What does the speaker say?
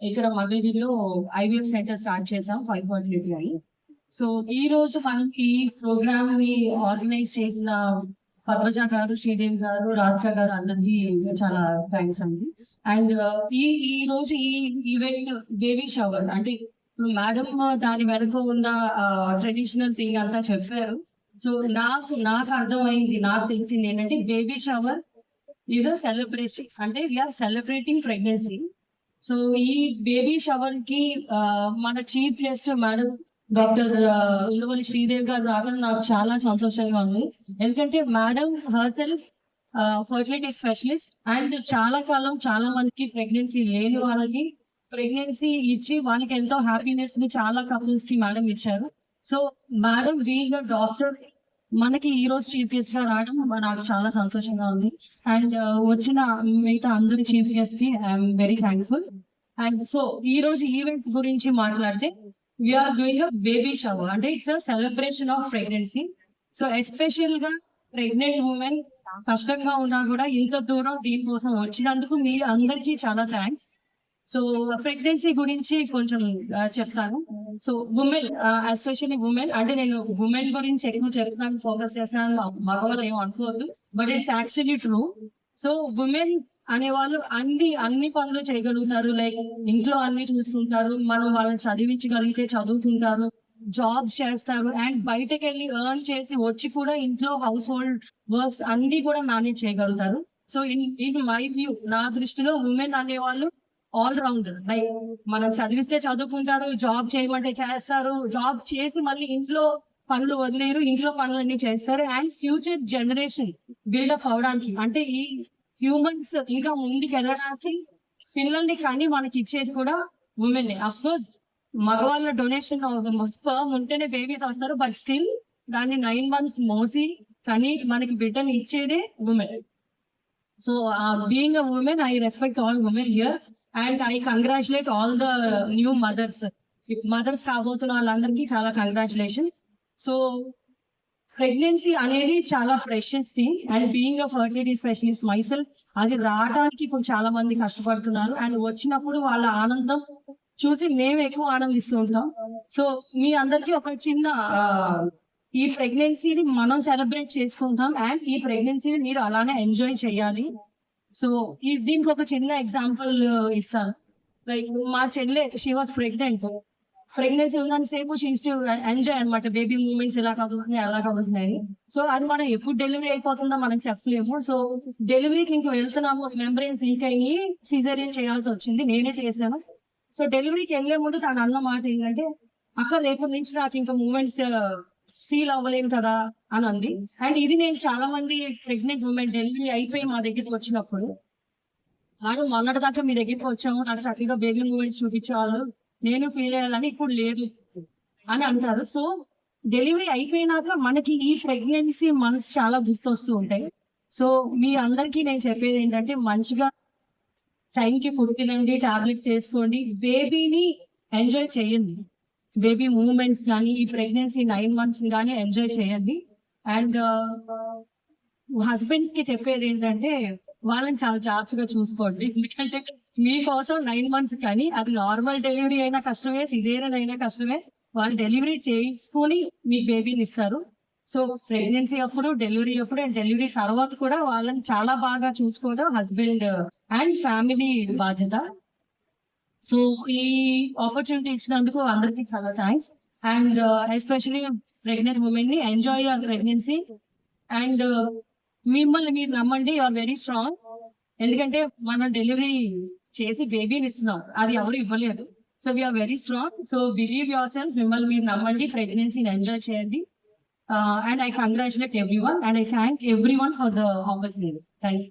ఇక్కడ మంగళగిరిలో IVF centre start చేసాం ఫైవ్ ఫర్టిలిటీ అని సో ఈ రోజు మనకి ఈ ప్రోగ్రామ్ని ఆర్గనైజ్ చేసిన పద్మజ గారు శ్రీదేవి గారు రాధిక గారు అందరికీ చాలా థ్యాంక్స్ అండి. అండ్ ఈ ఈ రోజు ఈ ఈవెంట్ బేబీ షవర్ అంటే ఇప్పుడు మేడం దాని వెనుక ఉన్న ట్రెడిషనల్ థింగ్ అంతా చెప్పారు. సో నాకు నాకు అర్థమైంది నాకు తెలిసింది ఏంటంటే baby shower is a celebration అంటే we are celebrating pregnancy so ఈ బేబీ షవర్కి మన chief guest madam doctor Ullavalli Sridevi గారు రావడం నాకు చాలా సంతోషంగా ఉంది. ఎందుకంటే madam herself fertility specialist and చాలా కాలం చాలా మందికి ప్రెగ్నెన్సీ లేని వాళ్ళకి ప్రెగ్నెన్సీ ఇచ్చి వాళ్ళకి ఎంతో హ్యాపీనెస్ని చాలా కపుల్స్కి మేడం ఇచ్చారు. సో మేడం బీయింగ్ డాక్టర్ మనకి ఈ రోజు చీఫ్ గెస్ట్గా రావడం నాకు చాలా సంతోషంగా ఉంది. అండ్ uh, వచ్చిన మిగతా అందరి chief గెస్ట్కి I'm very thankful and so ఈ రోజు ఈవెంట్ గురించి మాట్లాడితే we are doing a baby shower అంటే it's a celebration of pregnancy so ఎస్పెషల్గా ప్రెగ్నెంట్ ఉమెన్ కష్టంగా ఉన్నా కూడా ఇంత దూరం దీనికోసం వచ్చినందుకు మీ అందరికీ చాలా థ్యాంక్స్ సో ప్రెగ్నెన్సీ గురించి కొంచెం చెప్తాను. సో ఉమెన్ ఎస్పెషల్లీ ఉమెన్ అంటే నేను ఉమెన్ గురించి ఎక్కువ చెప్తాను ఫోకస్ చేస్తాను మగవాళ్ళు ఏమో అనుకోవద్దు but it's actually true so women అనేవాళ్ళు అన్ని అన్ని పనులు చేయగలుగుతారు లైక్ ఇంట్లో అన్ని చూసుకుంటారు మనం వాళ్ళని చదివించగలిగితే చదువుకుంటారు జాబ్స్ చేస్తారు అండ్ బయటకు వెళ్ళి ఎర్న్ చేసి వచ్చి కూడా ఇంట్లో హౌస్ హోల్డ్ వర్క్స్ అన్ని కూడా మేనేజ్ చేయగలుగుతారు. So in in my view నా దృష్టిలో ఉమెన్ అనేవాళ్ళు ఆల్ రౌండ్ లైక్ మనం చదివిస్తే చదువుకుంటారు జాబ్ చేయమంటే చేస్తారు. జాబ్ చేసి మళ్ళీ ఇంట్లో పనులు వదిలేరు ఇంట్లో పనులన్నీ చేస్తారు. అండ్ ఫ్యూచర్ జనరేషన్ బిల్డప్ అవడానికి. అంటే ఈ హ్యూమన్స్ ఇంకా ముందుకు వెళ్ళడానికి పిల్లల్ని కానీ మనకి ఇచ్చేది కూడా ఉమెన్ అఫ్ కోర్స్ మగవాళ్ళ డొనేషన్ స్పర్మ్ ఉంటేనే బేబీస్ వస్తారు బట్ స్టిల్ దాన్ని నైన్ మంత్స్ మోసి కానీ మనకి బిడ్డని ఇచ్చేదే women so being a women I respect all women here and I congratulate all the new mothers mothers కాబోతున్న వాళ్ళందరికీ చాలా కంగ్రాచులేషన్స్ సో ప్రెగ్నెన్సీ అనేది చాలా precious thing and being a fertility specialist myself అది రావడానికి ఇప్పుడు చాలా మంది కష్టపడుతున్నారు. అండ్ వచ్చినప్పుడు వాళ్ళ ఆనందం చూసి మేము ఎక్కువ ఆనందిస్తూ ఉంటాం. సో మీ అందరికీ ఒక చిన్న ఈ ప్రెగ్నెన్సీని మనం సెలబ్రేట్ చేసుకుంటాం. అండ్ ఈ ప్రెగ్నెన్సీని మీరు అలానే ఎంజాయ్ చేయాలి. సో ఈ దీనికి ఒక చిన్న ఎగ్జాంపుల్ ఇస్తాను లైక్ మా చెల్లె షీ వాస్ ప్రెగ్నెంట్ ప్రెగ్నెన్సీ ఉన్నంతసేపు షీస్ ఎంజాయ్ అనమాట బేబీ మూమెంట్స్ ఇలా కలుగుతున్నాయి అలా కలుగుతున్నాయి సో అది మనం ఎప్పుడు డెలివరీ అయిపోతుందో మనం చెప్పలేము. సో డెలివరీకి ఇంకా వెళ్తున్నాము మెంబ్రెన్స్ లీక్ అయ్యి సీజరియన్ చేయాల్సి వచ్చింది. నేనే చేశాను. సో డెలివరీకి వెళ్ళే ముందు తను అన్న మాట ఏంటంటే అక్క రేపటి నుంచి నాకు ఇంకా మూమెంట్స్ ఫీల్ అవ్వలేను కదా అని అంది అండ్ ఇది నేను చాలా మంది ప్రెగ్నెంట్ ఉమెన్ డెలివరీ అయిపోయి మా దగ్గరికి వచ్చినప్పుడు నాకు మొన్నటి దాకా మీ దగ్గరికి వచ్చాము. నాకు చక్కగా బేబీ మూమెంట్స్ చూపించేవాళ్ళు. నేను ఫీల్ అయ్యాలని ఇప్పుడు లేదు అని అంటారు. సో డెలివరీ అయిపోయినాక మనకి ఈ ప్రెగ్నెన్సీ మంత్స్ చాలా గుర్తొస్తూ ఉంటాయి. సో మీ అందరికీ నేను చెప్పేది ఏంటంటే మంచిగా టైంకి ఫుడ్ తినండి టాబ్లెట్స్ వేసుకోండి. బేబీని ఎంజాయ్ చేయండి. బేబీ మూమెంట్స్ కానీ ఈ ప్రెగ్నెన్సీ నైన్ మంత్స్ కానీ ఎంజాయ్ చేయండి. అండ్ హస్బెండ్స్కి చెప్పేది ఏంటంటే వాళ్ళని చాలా జాగ్రత్తగా చూసుకోండి. ఎందుకంటే మీకోసం నైన్ మంత్స్ కానీ అది నార్మల్ డెలివరీ అయినా కష్టమే సిజేరియన్ అయినా కష్టమే. వాళ్ళు డెలివరీ చేసుకొని మీ బేబీని ఇస్తారు. సో ప్రెగ్నెన్సీ అప్పుడు డెలివరీ అప్పుడు అండ్ డెలివరీ తర్వాత కూడా వాళ్ళని చాలా బాగా చూసుకోవడం హస్బెండ్ అండ్ ఫ్యామిలీ బాధ్యత. సో ఈ ఆపర్చునిటీ ఇచ్చినందుకు అందరికీ చాలా థ్యాంక్స్ అండ్ ఎస్పెషలీ ప్రెగ్నెంట్ ఉమెన్ని ఎంజాయ్ యువర్ ప్రెగ్నెన్సీ అండ్ మిమ్మల్ని మీరు నమ్మండి యు ఆర్ వెరీ స్ట్రాంగ్ ఎందుకంటే మనం డెలివరీ చేసి బేబీని ఇస్తున్నాం. అది ఎవరు ఇవ్వలేదు. So we are very strong so believe yourself మిమ్మల్ని మీరు నమ్మండి ప్రెగ్నెన్సీని ఎంజాయ్ చేయండి. And I congratulate everyone and I thank everyone for the opportunity thank you